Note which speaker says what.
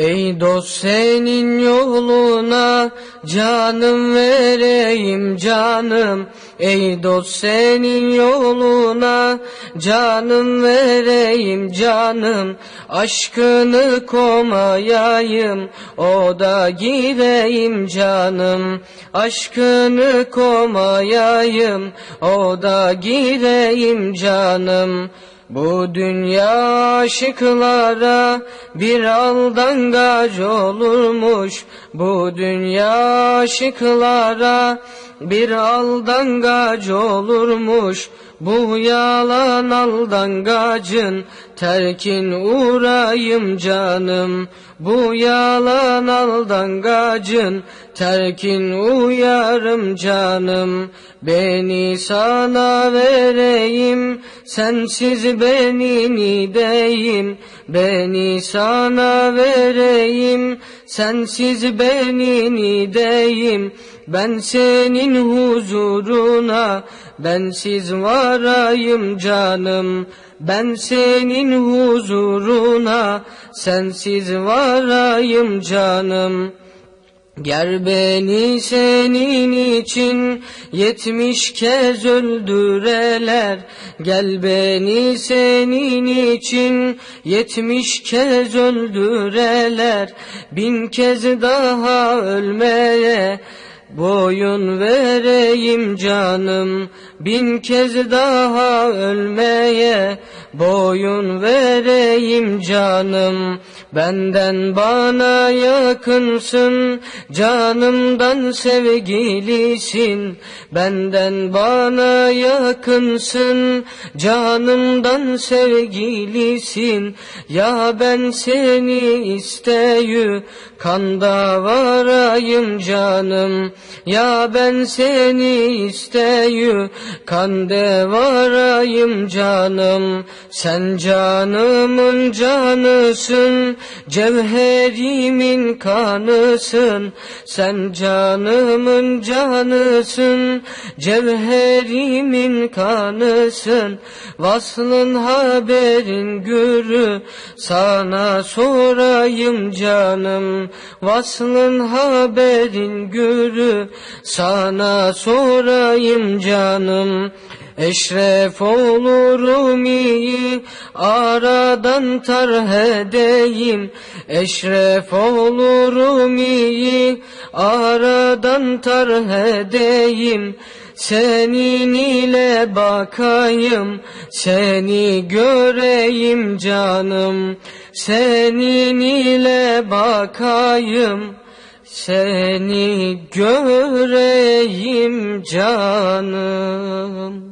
Speaker 1: Ey dost senin yoluna canım vereyim canım. Ey dost senin yoluna canım vereyim canım. Aşkını komayayım o da gireyim canım. Aşkını komayayım o da gireyim canım bu dünya aşıklara bir aldangaç olurmuş. Bu dünya aşıklara bir aldangaç olurmuş. Bu yalan aldangacın terkin uğrayım canım. Bu yalan aldangacın terkin uyarım canım. Beni sana vereyim, sensiz beni nideyim. Beni sana vereyim, sensiz beni nideyim. Ben senin huzuruna, bensiz varayım canım. Ben senin huzuruna, sensiz varayım canım. Ger beni senin için yetmiş kez öldüreler Gel beni senin için yetmiş kez öldüreler Bin kez daha ölmeye boyun vereyim canım. Bin kez daha ölmeye boyun vereyim canım Benden bana yakınsın canımdan sevgilisin. Benden bana yakınsın canımdan sevgilisin. Ya ben seni isteyu kanda varayım canım. Ya ben seni isteyu kande varayım canım. Sen canımın canısın Cevherimin kanısın Sen canımın canısın. Cevherimin kanısın Vaslın haberin gürü. Sana sorayım canım Vaslın haberin gürü. Sana sorayım canım Eşref olurum iyi aradan tarh edeyim Eşref olurum iyi aradan tarh edeyim senin ile bakayım, seni göreyim canım. Senin ile bakayım, seni göreyim canım.